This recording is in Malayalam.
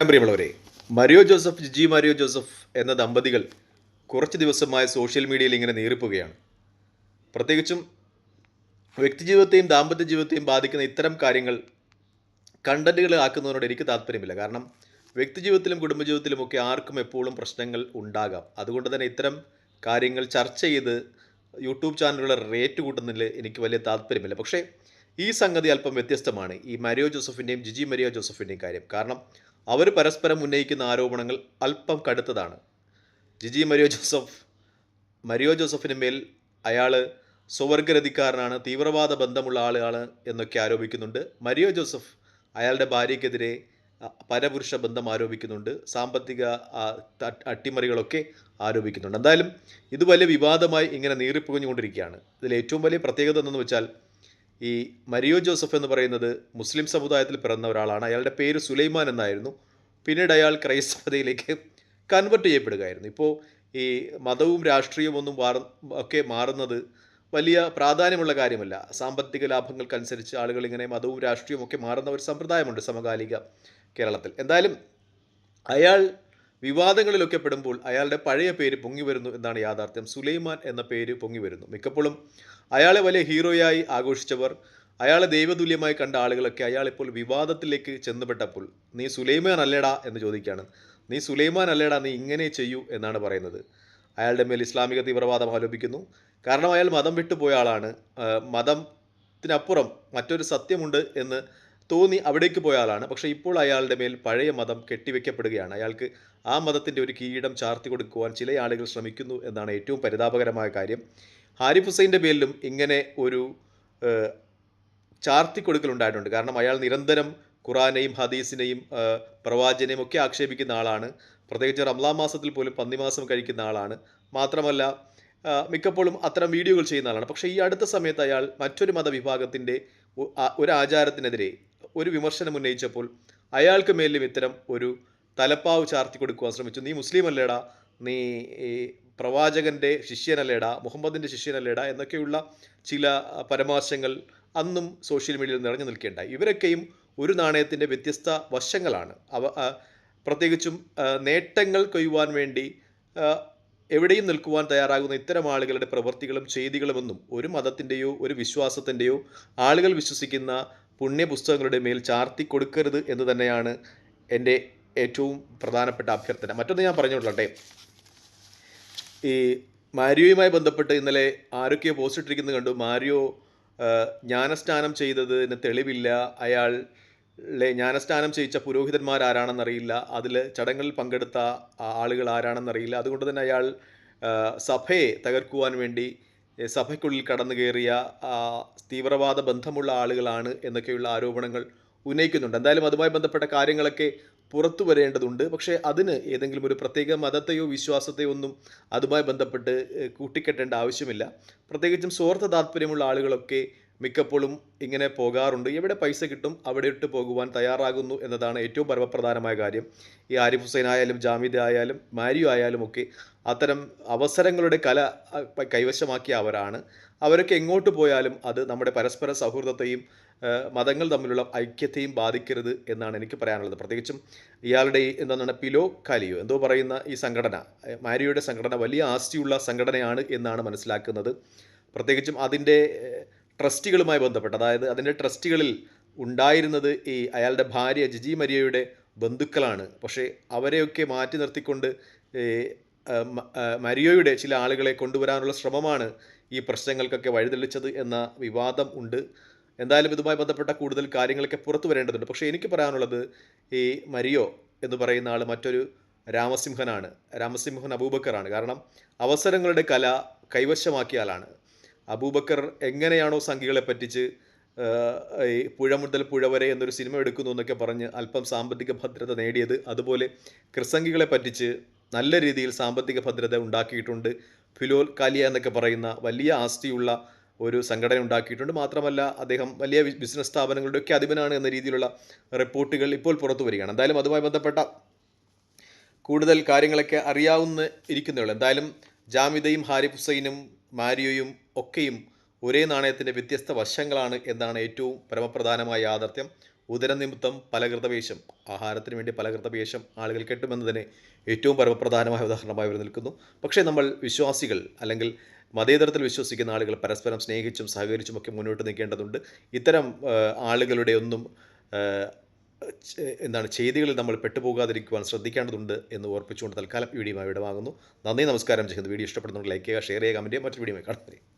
പ്രിയമുള്ളവരെ മരിയോ ജോസഫ് ജിജി മരിയോ ജോസഫ് എന്ന ദമ്പതികൾ കുറച്ച് ദിവസമായി സോഷ്യൽ മീഡിയയിൽ ഇങ്ങനെ നേരിപ്പുകയാണ് പ്രത്യേകിച്ചും വ്യക്തിജീവിതത്തെയും ദാമ്പത്യ ജീവിതത്തെയും ബാധിക്കുന്ന ഇത്തരം കാര്യങ്ങൾ കണ്ടന്റുകൾ ആക്കുന്നതിനോട് എനിക്ക് താല്പര്യമില്ല. കാരണം വ്യക്തിജീവിതത്തിലും കുടുംബജീവിതത്തിലും ഒക്കെ ആർക്കും എപ്പോഴും പ്രശ്നങ്ങൾ ഉണ്ടാകാം. അതുകൊണ്ട് തന്നെ ഇത്തരം കാര്യങ്ങൾ ചർച്ച ചെയ്ത് യൂട്യൂബ് ചാനലുകളെ റേറ്റ് കൂട്ടുന്നതിൽ എനിക്ക് വലിയ താല്പര്യമില്ല. പക്ഷേ ഈ സംഗതി അല്പം വ്യത്യസ്തമാണ് ഈ മരിയോ ജോസഫിന്റെയും ജിജി മരിയോ ജോസഫിന്റെയും കാര്യം. കാരണം അവർ പരസ്പരം ഉന്നയിക്കുന്ന ആരോപണങ്ങൾ അല്പം കടുത്തതാണ്. ജിജി മരിയോ ജോസഫ് മരിയോ ജോസഫിന് മേൽ അയാൾ സ്വവർഗരതിക്കാരനാണ് തീവ്രവാദ ബന്ധമുള്ള ആളുകളാണ് എന്നൊക്കെ ആരോപിക്കുന്നുണ്ട്. മരിയോ ജോസഫ് അയാളുടെ ഭാര്യയ്ക്കെതിരെ പരപുരുഷ ബന്ധം ആരോപിക്കുന്നുണ്ട്. സാമ്പത്തിക അട്ടിമറികളൊക്കെ ആരോപിക്കുന്നുണ്ട്. എന്തായാലും ഇത് വലിയ വിവാദമായി ഇങ്ങനെ നീറിപ്പുകഞ്ഞുകൊണ്ടിരിക്കുകയാണ്. ഇതിൽ ഏറ്റവും വലിയ പ്രത്യേകത എന്തെന്ന് വെച്ചാൽ ഈ മരിയോ ജോസഫ് എന്ന് പറയുന്നത് മുസ്ലിം സമുദായത്തിൽ പിറന്ന ഒരാളാണ്. അയാളുടെ പേര് സുലൈമാൻ എന്നായിരുന്നു. പിന്നീട് അയാൾ ക്രൈസ്തവതയിലേക്ക് കൺവെർട്ട് ചെയ്യപ്പെടുകയായിരുന്നു. ഇപ്പോൾ ഈ മതവും രാഷ്ട്രീയവും ഒന്നും ഒക്കെ മാറുന്നത് വലിയ പ്രാധാന്യമുള്ള കാര്യമല്ല. സാമ്പത്തിക ലാഭങ്ങൾക്കനുസരിച്ച് ആളുകൾ ഇങ്ങനെ മതവും രാഷ്ട്രീയവും ഒക്കെ മാറുന്ന ഒരു സമ്പ്രദായമുണ്ട് സമകാലിക കേരളത്തിൽ. എന്തായാലും അയാൾ വിവാദങ്ങളിലൊക്കെ പെടുമ്പോൾ അയാളുടെ പഴയ പേര് പൊങ്ങി വരുന്നു എന്നാണ് യാഥാർത്ഥ്യം. സുലൈമാൻ എന്ന പേര് പൊങ്ങി വരുന്നു. മിക്കപ്പോഴും അയാളെ വലിയ ഹീറോയായി ആഘോഷിച്ചവർ അയാളെ ദൈവതുല്യമായി കണ്ട ആളുകളൊക്കെ അയാൾ ഇപ്പോൾ വിവാദത്തിലേക്ക് ചെന്നുപെട്ടപ്പോൾ നീ സുലൈമാൻ അല്ലേടാ? എന്ന് ചോദിക്കുകയാണ്. നീ സുലൈമാൻ അല്ലേടാ? നീ ഇങ്ങനെ ചെയ്യൂ എന്നാണ് പറയുന്നത്. അയാളുടെ മേൽ ഇസ്ലാമിക തീവ്രവാദം ആലോപിക്കുന്നു കാരണം അയാൾ മതം വിട്ടുപോയ ആളാണ്. മതത്തിനപ്പുറം മറ്റൊരു സത്യമുണ്ട് എന്ന് തോന്നി അവിടേക്ക് പോയ ആളാണ്. പക്ഷേ ഇപ്പോൾ അയാളുടെ മേൽ പഴയ മതം കെട്ടിവെക്കപ്പെടുകയാണ്. അയാൾക്ക് ആ മതത്തിന്റെ ഒരു കീടം ചാർത്തി കൊടുക്കുവാൻ ചില ആളുകൾ ശ്രമിക്കുന്നു എന്നാണ് ഏറ്റവും പരിതാപകരമായ കാര്യം. ഹാരിഫ് ഹുസൈന്റെ പേരിലും ഇങ്ങനെ ഒരു ചാർത്തി കൊടുക്കലുണ്ടായിട്ടുണ്ട് കാരണം അയാൾ നിരന്തരം ഖുറാനെയും ഹദീസിനെയും പ്രവാചനെയും ഒക്കെ ആക്ഷേപിക്കുന്ന ആളാണ്. പ്രത്യേകിച്ച് റംലാം മാസത്തിൽ പോലും പന്നിമാസം കഴിക്കുന്ന ആളാണ്. മാത്രമല്ല മിക്കപ്പോഴും അത്തരം വീഡിയോകൾ ചെയ്യുന്ന ആളാണ്. പക്ഷേ ഈ അടുത്ത സമയത്ത് അയാൾ മറ്റൊരു മതവിഭാഗത്തിന്റെ ഒരു ആചാരത്തിനെതിരെ ഒരു വിമർശനം ഉന്നയിച്ചപ്പോൾ അയാൾക്ക് മേലും ഇത്തരം ഒരു തലപ്പാവ് ചാർത്തി കൊടുക്കുവാൻ ശ്രമിച്ചു. നീ മുസ്ലിം അല്ലേടാ? നീ പ്രവാചകന്റെ ശിഷ്യനല്ലേടാ? മുഹമ്മദിന്റെ ശിഷ്യനല്ലേടാ? എന്നൊക്കെയുള്ള ചില പരാമർശങ്ങൾ അന്നും സോഷ്യൽ മീഡിയയിൽ നിറഞ്ഞു നിൽക്കേണ്ടായി. ഇവരൊക്കെയും ഒരു നാണയത്തിന്റെ വ്യത്യസ്ത വശങ്ങളാണ്. അവ പ്രത്യേകിച്ചും നേട്ടങ്ങൾ കൊയ്യുവാൻ വേണ്ടി എവിടെയും നിൽക്കുവാൻ തയ്യാറാകുന്ന ഇത്തരം ആളുകളുടെ പ്രവൃത്തികളും ചെയ്തികളുമൊന്നും ഒരു മതത്തിന്റെയോ ഒരു വിശ്വാസത്തിന്റെയോ ആളുകൾ വിശ്വസിക്കുന്ന പുണ്യപുസ്തകങ്ങളുടെ മേൽ ചാർത്തി കൊടുക്കരുത് എന്ന് തന്നെയാണ് എന്റെ ഏറ്റവും പ്രധാനപ്പെട്ട അഭ്യർത്ഥന. മറ്റൊന്ന് ഞാൻ പറഞ്ഞോട്ടെ ഈ മാരിയോയുമായി ബന്ധപ്പെട്ട് ഇന്നലെ ആരൊക്കെയോ പോസ്റ്റ് ഇട്ടിരിക്കുന്നത് കണ്ടു. മാരിയോ ജ്ഞാനസ്നാനം ചെയ്തതിന് തെളിവില്ല. അയാൾ ജ്ഞാനസ്നാനം ചെയ്യിച്ച പുരോഹിതന്മാർ ആരാണെന്നറിയില്ല. അതിൽ ചടങ്ങിൽ പങ്കെടുത്ത ആളുകൾ ആരാണെന്നറിയില്ല. അതുകൊണ്ട് തന്നെ അയാൾ സഭയെ തകർക്കുവാൻ വേണ്ടി സഭയ്ക്കുള്ളിൽ കടന്നു കയറിയ തീവ്രവാദ ബന്ധമുള്ള ആളുകളാണ് എന്നൊക്കെയുള്ള ആരോപണങ്ങൾ ഉന്നയിക്കുന്നുണ്ട്. എന്തായാലും അതുമായി ബന്ധപ്പെട്ട കാര്യങ്ങളൊക്കെ പുറത്തു വരേണ്ടതുണ്ട്. പക്ഷേ അതിന് ഏതെങ്കിലും ഒരു പ്രത്യേക മതത്തെയോ വിശ്വാസത്തെയോ ഒന്നും അതുമായി ബന്ധപ്പെട്ട് കൂട്ടിക്കെട്ടേണ്ട ആവശ്യമില്ല. പ്രത്യേകിച്ചും സ്വാർത്ഥ താല്പര്യമുള്ള ആളുകളൊക്കെ മിക്കപ്പോഴും ഇങ്ങനെ പോകാറുണ്ട്. എവിടെ പൈസ കിട്ടും അവിടെ ഇട്ട് പോകുവാൻ തയ്യാറാകുന്നു എന്നതാണ് ഏറ്റവും പരമപ്രധാനമായ കാര്യം. ഈ ആരിഫ് ഹുസൈൻ ആയാലും ജാമിദ് ആയാലും മാരിയോ ആയാലും ഒക്കെ അത്തരം അവസരങ്ങളുടെ കല കൈവശമാക്കിയ അവരാണ്. അവരൊക്കെ എങ്ങോട്ട് പോയാലും അത് നമ്മുടെ പരസ്പര സൗഹൃദത്തെയും മതങ്ങൾ തമ്മിലുള്ള ഐക്യത്തെയും ബാധിക്കരുത് എന്നാണ് എനിക്ക് പറയാനുള്ളത്. പ്രത്യേകിച്ചും ഇയാളുടെ എന്താണ് പിലോ കാലിയോ എന്തോ പറയുന്ന ഈ സംഘടന മാരിയോയുടെ സംഘടന വലിയ ആസ്തിയുള്ള സംഘടനയാണ് എന്നാണ് മനസ്സിലാക്കുന്നത്. പ്രത്യേകിച്ചും അതിന്റെ ട്രസ്റ്റികളുമായി ബന്ധപ്പെട്ട് അതായത് അതിന്റെ ട്രസ്റ്റികളിൽ ഉണ്ടായിരുന്നത് ഈ അയാളുടെ ഭാര്യ ജിജി മരിയയുടെ ബന്ധുക്കളാണ്. പക്ഷേ അവരെയൊക്കെ മാറ്റി നിർത്തിക്കൊണ്ട് മരിയോയുടെ ചില ആളുകളെ കൊണ്ടുവരാനുള്ള ശ്രമമാണ് ഈ പ്രശ്നങ്ങൾക്കൊക്കെ വഴിതെളിച്ചത് എന്ന വിവാദം ഉണ്ട്. എന്തായാലും ഇതുമായി ബന്ധപ്പെട്ട കൂടുതൽ കാര്യങ്ങളൊക്കെ പുറത്തു വരേണ്ടതുണ്ട്. പക്ഷേ എനിക്ക് പറയാനുള്ളത് ഈ മരിയോ എന്ന് പറയുന്ന ആൾ മറ്റൊരു രാമസിംഹനാണ്. രാമസിംഹൻ അബൂബക്കറാണ്. കാരണം അവസരങ്ങളുടെ കല കൈവശമാക്കിയ ആളാണ്. അബൂബക്കർ എങ്ങനെയാണോ സംഘികളെ പറ്റിച്ച് ഈ പുഴ മുതൽ പുഴ വരെ എന്നൊരു സിനിമ എടുക്കുന്നു എന്നൊക്കെ പറഞ്ഞ് അല്പം സാമ്പത്തിക ഭദ്രത നേടിയത് അതുപോലെ ക്രിസംഗികളെ പറ്റിച്ച് നല്ല രീതിയിൽ സാമ്പത്തിക ഭദ്രത ഉണ്ടാക്കിയിട്ടുണ്ട്. ഫിലോൽ കാലിയ എന്നൊക്കെ പറയുന്ന വലിയ ആസ്തിയുള്ള ഒരു സംഘടന ഉണ്ടാക്കിയിട്ടുണ്ട്. മാത്രമല്ല അദ്ദേഹം വലിയ ബിസിനസ് സ്ഥാപനങ്ങളുടെ ഒക്കെ അധിപനാണ് എന്ന രീതിയിലുള്ള റിപ്പോർട്ടുകൾ ഇപ്പോൾ പുറത്തു വരികയാണ്. എന്തായാലും അതുമായി ബന്ധപ്പെട്ട കൂടുതൽ കാര്യങ്ങളൊക്കെ അറിയാവുന്ന ഇരിക്കുന്നേ ഉള്ളൂ എന്തായാലും ജാമിദയും ഹാരിഫ് ഹുസൈനും മാരിയോയും ഒക്കെയും ഒരേ നാണയത്തിന്റെ വ്യത്യസ്ത വശങ്ങളാണ് എന്നാണ് ഏറ്റവും പരമപ്രധാനമായ യാഥാർത്ഥ്യം. ഉദരനിമിത്തം പലകൃതവേഷം ആഹാരത്തിന് വേണ്ടി പലകൃതവേഷം ആളുകൾ കെട്ടുമെന്നതിന് ഏറ്റവും പരമപ്രധാനമായ ഉദാഹരണമായി അവർ നിൽക്കുന്നു. പക്ഷേ നമ്മൾ വിശ്വാസികൾ അല്ലെങ്കിൽ മതേതരത്തിൽ വിശ്വസിക്കുന്ന ആളുകൾ പരസ്പരം സ്നേഹിച്ചും സഹകരിച്ചും ഒക്കെ മുന്നോട്ട് നിൽക്കേണ്ടതുണ്ട് ഇത്തരം ആളുകളുടെ ഒന്നും എന്താണ് ചെയ്തികളിൽ നമ്മൾ പെട്ടുപോകാതിരിക്കുവാൻ ശ്രദ്ധിക്കേണ്ടതുണ്ട് എന്ന് ഓർപ്പിച്ചുകൊണ്ട് തൽക്കാലം വീഡിയോ ഇടമാകുന്നു നന്ദി നമസ്കാരം. ചെയ്യുന്നത് വീഡിയോ ഇഷ്ടപ്പെടുന്നുണ്ട് ലൈക്ക് ചെയ്യുക ഷെയർ ചെയ്യുക കമന്റ് ചെയ്യുക. മറ്റൊരു വീഡിയോ കാണുന്നത്